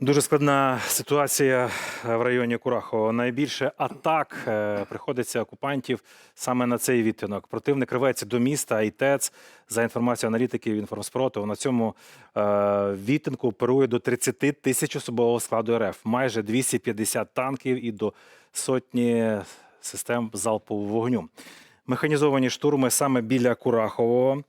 Дуже складна ситуація в районі Курахова. Найбільше атак е, приходиться окупантів саме на цей відтинок. Противник ривається до міста і ТЕЦ. За інформацією аналітиків інформспроту, на цьому е, відтинку оперує до 30 тисяч особового складу РФ, майже 250 танків і до сотні систем залпового вогню. Механізовані штурми саме біля Курахового.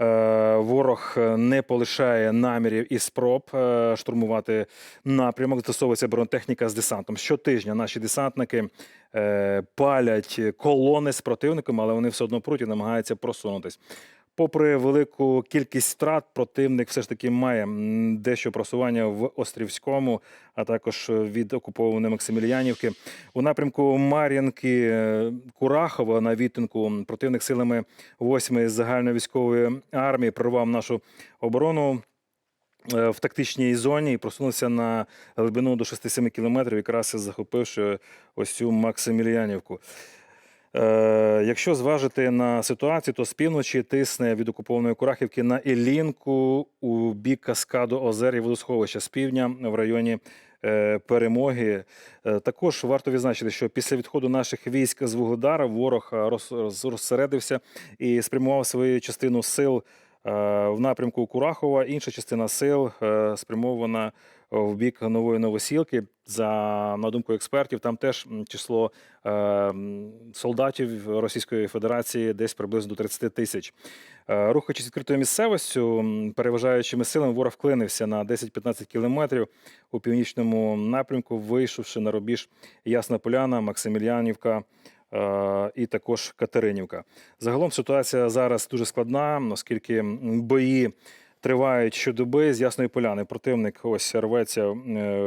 Е, Ворог не полишає намірів і спроб е, штурмувати напрямок. Застосовується бронетехніка з десантом. Щотижня наші десантники е, палять колони з противником, але вони все одно пруть і намагаються просунутись. Попри велику кількість втрат, противник все ж таки має дещо просування в Острівському, а також від окупованої Максимілянівки. У напрямку Мар'їнки е, Курахова на відтинку противник силами 8-ї загальновійськової армії прорвав нашу оборону. е, В тактичній зоні і просунувся на глибину до 6-7 кілометрів, якраз захопивши ось цю Максимілянівку. Е, якщо зважити на ситуацію, то з півночі тисне від окупованої Курахівки на Ілінку у бік каскаду озер і водосховища з півдня в районі е, перемоги. Е, також варто відзначити, що після відходу наших військ з Вугледара ворог роз- роз- розсередився і спрямував свою частину сил в напрямку Курахова. Інша частина сил е, спрямована в бік нової новосілки. За на думку експертів, там теж число е, солдатів Російської Федерації десь приблизно до 30 тисяч. Е, Рухаючись відкритою місцевістю, переважаючими силами, ворог вклинився на 10-15 кілометрів у північному напрямку, вийшовши на рубіж Ясна Поляна, Максимілянівка. Е, І також Катеринівка. Загалом ситуація зараз дуже складна, оскільки бої тривають щодоби з Ясної Поляни. Противник ось рветься е,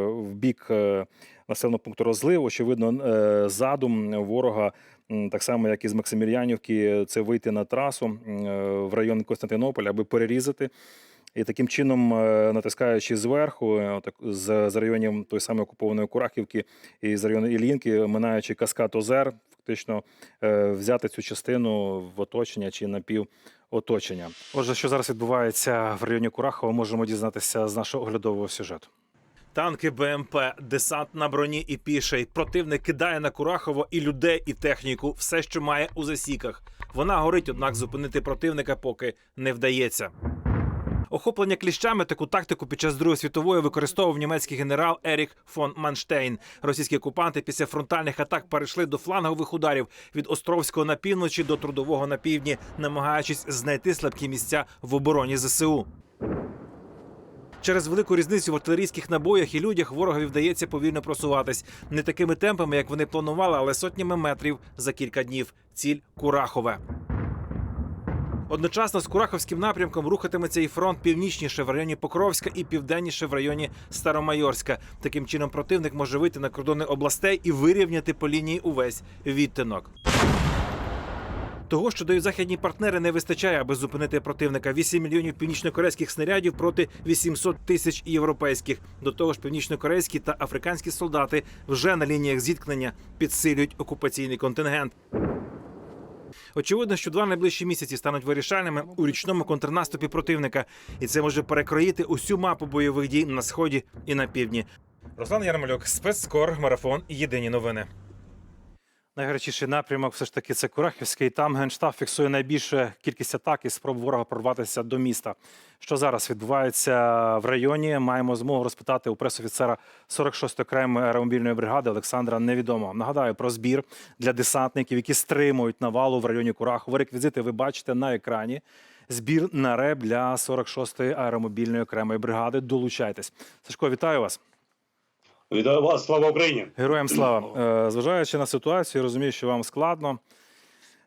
в бік е, населеного пункту розлив. Очевидно, задум ворога, так само як і з Максимірянівки, це вийти на трасу в район Константинополя, аби перерізати. І таким чином, е, натискаючи зверху, е, отак, з, з районів тої самої окупованої Курахівки і з району Іллінки, минаючи каскад Озер, фактично е, взяти цю частину в оточення чи напівоточення. Отже, що зараз відбувається в районі Курахова, можемо дізнатися з нашого оглядового сюжету. Танки БМП, десант на броні і піший. Противник кидає на Курахово і людей, і техніку, все, що має у засіках. Вона горить, однак зупинити противника поки не вдається. Охоплення кліщами таку тактику під час Другої світової використовував німецький генерал Ерік фон Манштейн. Російські окупанти після фронтальних атак перейшли до флангових ударів від Островського на півночі до Трудового на півдні, намагаючись знайти слабкі місця в обороні ЗСУ. Через велику різницю в артилерійських набоях і людях ворогові вдається повільно просуватись не такими темпами, як вони планували, але сотнями метрів за кілька днів. Ціль Курахове. Одночасно з Кураховським напрямком рухатиметься і фронт північніше в районі Покровська і південніше в районі Старомайорська. Таким чином противник може вийти на кордони областей і вирівняти по лінії увесь відтинок. Того, що дають західні партнери, не вистачає, аби зупинити противника. 8 мільйонів північнокорейських снарядів проти 800 тисяч європейських. До того ж, північнокорейські та африканські солдати вже на лініях зіткнення підсилюють окупаційний контингент. Очевидно, що два найближчі місяці стануть вирішальними у річному контрнаступі противника, і це може перекроїти усю мапу бойових дій на сході і на півдні. Руслан Ярмолюк, спецскор, марафон. Єдині новини. Найгарячіший напрямок все ж таки це Курахівський. Там генштаб фіксує найбільшу кількість атак і спроб ворога прорватися до міста. Що зараз відбувається в районі? Маємо змогу розпитати у пресофіцера 46-ї окремої аеромобільної бригади Олександра Невідомо. Нагадаю про збір для десантників, які стримують навалу в районі Курахова. Реквізити ви бачите на екрані. Збір на РЕБ для 46-ї аеромобільної окремої бригади. Долучайтесь. Сашко, вітаю вас. Вітаю вас, слава Україні! Героям слава. Е, Зважаючи на ситуацію, я розумію, що вам складно.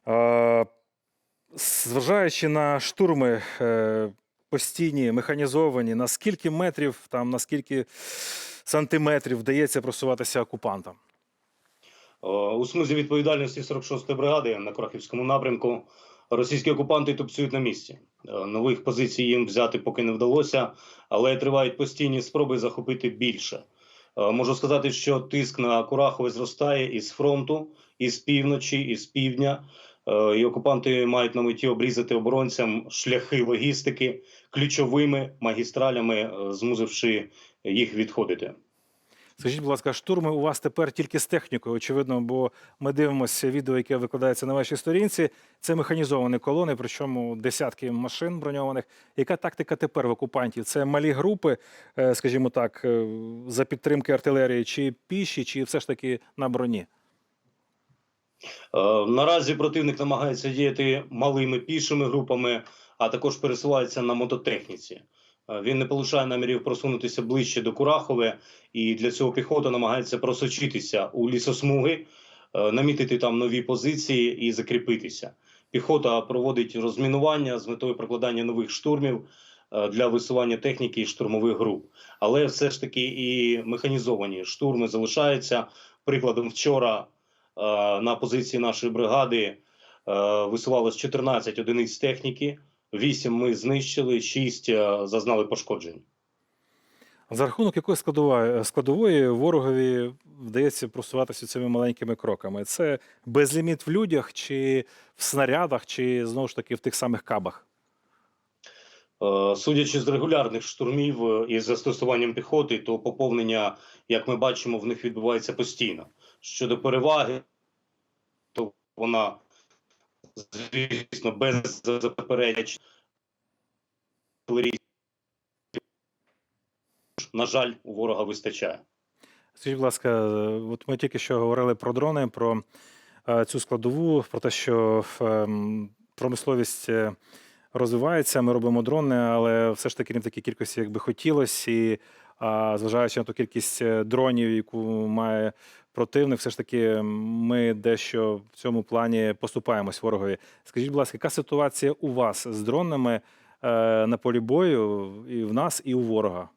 Е, Зважаючи на штурми е, постійні, механізовані, на скільки метрів, там, на скільки сантиметрів вдається просуватися окупантам? У смузі відповідальності 46-ї бригади на Крохівському напрямку російські окупанти тупцюють на місці. Нових позицій їм взяти поки не вдалося, але тривають постійні спроби захопити більше. Е, Можу сказати, що тиск на Курахове зростає із фронту, із півночі, із півдня. Е, І окупанти мають на меті обрізати оборонцям шляхи логістики ключовими магістралями, е, змусивши їх відходити. Скажіть, будь ласка, штурми у вас тепер тільки з технікою, очевидно, бо ми дивимося відео, яке викладається на вашій сторінці. Це механізовані колони, причому десятки машин броньованих. Яка тактика тепер в окупантів? Це малі групи, е, скажімо так, е, за підтримки артилерії, чи піші, чи все ж таки на броні? Е, Наразі противник намагається діяти малими пішими групами, а також пересувається на мототехніці. Е, Він не полишає намірів просунутися ближче до Курахове, і для цього піхота намагається просочитися у лісосмуги, е, намітити там нові позиції і закріпитися. Піхота проводить розмінування з метою прокладання нових штурмів е, для висування техніки і штурмових груп. Але все ж таки і механізовані штурми залишаються. Прикладом, вчора на позиції нашої бригади висувалось 14 одиниць техніки. 8 ми знищили, 6 зазнали пошкоджень. За рахунок якої складової, складової ворогові вдається просуватися цими маленькими кроками? Це безліміт в людях, чи в снарядах, чи знову ж таки в тих самих кабах? Е, Судячи з регулярних штурмів е, із застосуванням піхоти, то поповнення, як ми бачимо, в них відбувається постійно. Щодо переваги, то вона, звісно, без заперечень. На жаль, у ворога вистачає. Скажіть, будь ласка, от ми тільки що говорили про дрони, про е, цю складову, про те, що ем, промисловість е, розвивається, ми робимо дрони, але все ж таки не в такій кількості, як би хотілося. І а, зважаючи на ту кількість е, дронів, яку має противник, все ж таки ми дещо в цьому плані поступаємось ворогові. Скажіть, будь ласка, яка ситуація у вас з дронами е, на полі бою і в нас, і у ворога?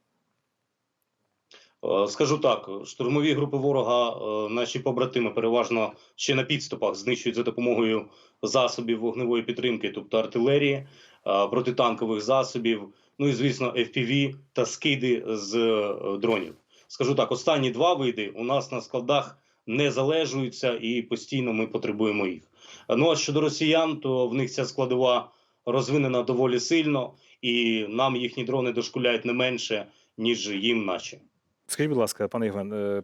Е, Скажу так: штурмові групи ворога, наші побратими, переважно ще на підступах знищують за допомогою засобів вогневої підтримки, тобто артилерії, протитанкових засобів, ну і звісно, FPV та скиди з е, дронів. Скажу так: останні два види у нас на складах не залежуються і постійно ми потребуємо їх. Ну а щодо росіян, то в них ця складова розвинена доволі сильно, і нам їхні дрони дошкуляють не менше, ніж їм наші. Скажіть, будь ласка, пане Євген, е,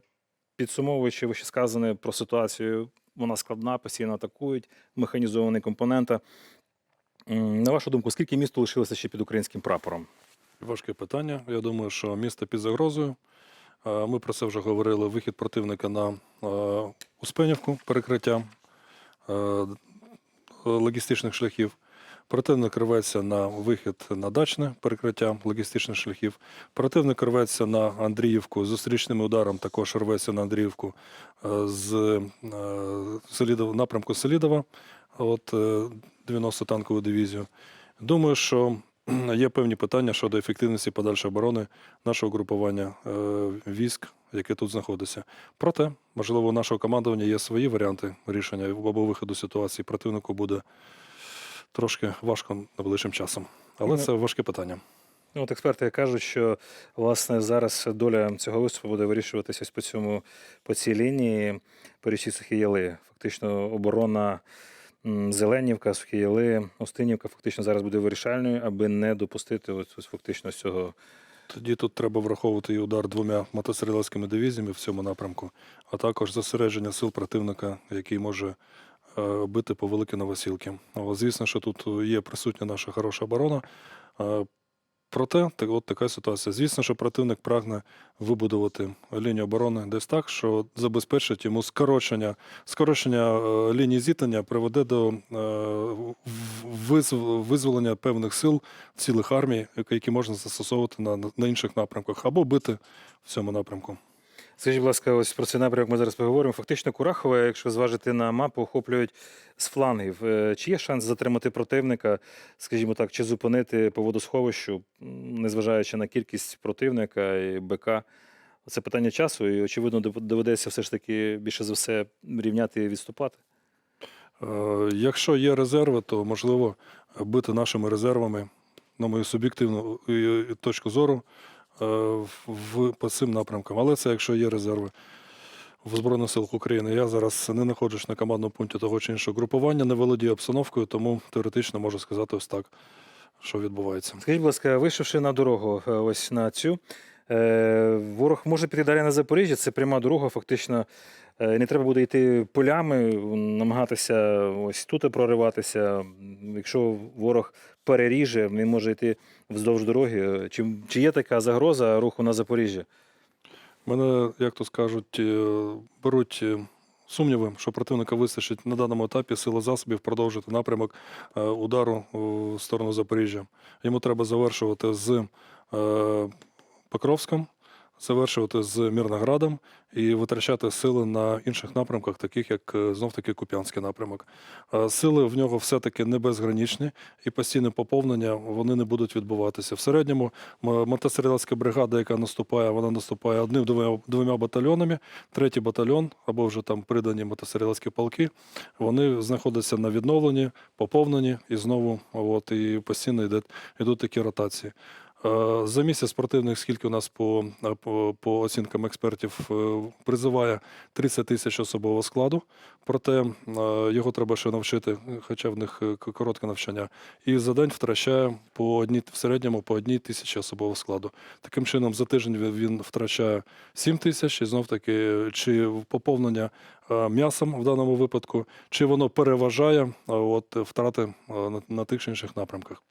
підсумовуючи вище сказане про ситуацію, вона складна, постійно атакують, механізовані компонента. На вашу думку, скільки міст лишилося ще під українським прапором? Важке питання. Я думаю, що місто під загрозою. Е, Ми про це вже говорили. Вихід противника на е, Успенівку, перекриття е, логістичних шляхів. Противник рветься на вихід на дачне перекриття логістичних шляхів. Противник рветься на Андріївку з зустрічним ударом, також рветься на Андріївку з напрямку Селідова, от е, 90 танкову дивізію. Думаю, що є певні питання щодо ефективності подальшої оборони нашого групування е, військ, яке тут знаходиться. Проте, можливо, у нашого командування є свої варіанти рішення або виходу ситуації. Противнику буде трошки важко найближчим часом. Але Ну, це важке питання. Ну, от експерти кажуть, що власне зараз доля цього виступу буде вирішуватися по цьому по цій лінії по річці Сухіяли. Фактично, оборона Зеленівка, Сухі Остинівка фактично зараз буде вирішальною, аби не допустити ось, ось фактично цього. Тоді тут треба враховувати і удар двома мотострілецькими дивізіями в цьому напрямку, а також зосередження сил противника, який може е, бити по великі новосілки. Звісно, що тут є присутня наша хороша оборона. Проте, так, от така ситуація. Звісно, що противник прагне вибудувати лінію оборони десь так, що забезпечить йому скорочення, скорочення е, лінії зіткнення приведе до е, визволення певних сил цілих армій, які- можна застосовувати на, на інших напрямках, або бити в цьому напрямку. Скажіть, будь ласка, ось про цей напрямок ми зараз поговоримо. Фактично, Курахове, якщо зважити на мапу, охоплюють з флангів. Е, Чи є шанс затримати противника, скажімо так, чи зупинити по водосховищу, незважаючи на кількість противника і БК? Це питання часу, і очевидно, доведеться все ж таки більше за все рівняти і відступати. Е, Якщо є резерви, то можливо бити нашими резервами, на мою суб'єктивну е, точку зору, в, по цим напрямкам. Але це якщо є резерви в Збройних силах України. Я зараз не знаходжусь на командному пункті того чи іншого групування, не володію обстановкою, тому теоретично можу сказати ось так, що відбувається. Скажіть, будь ласка, вийшовши на дорогу, е, ось на цю, Е, Ворог може піти далі на Запоріжжя, це пряма дорога, фактично. Е, Не треба буде йти полями, намагатися ось тут прориватися. Якщо ворог переріже, він може йти вздовж дороги. Чи, чи є така загроза руху на Запоріжжя? Мене, як то скажуть, е, беруть е, сумніви, що противника вистачить на даному етапі сили засобів продовжити напрямок е, удару в сторону Запоріжжя. Йому треба завершувати з е, Покровськом, завершувати з Мірноградом і витрачати сили на інших напрямках, таких як е, знов-таки Куп'янський напрямок. Е, Сили в нього все-таки не безгранічні, і постійне поповнення вони не будуть відбуватися. В середньому мотострілецька бригада, яка наступає, вона наступає одним двома, двома батальйонами. Третій батальйон або вже там придані мотострілецькі полки. Вони знаходяться на відновленні, поповнені і знову от, і постійно йде, йдуть такі ротації. Е, За місяць спортивних, скільки у нас по, е, по, по оцінкам експертів, е, призиває 30 тисяч особового складу, проте його треба ще навчити, хоча в них коротке навчання. І за день втрачає по одній, в середньому по одній тисячі особового складу. Таким чином, за тиждень він, втрачає 7 тисяч, і знов таки, чи поповнення м'ясом в даному випадку, чи воно переважає от, втрати на тих чи інших напрямках.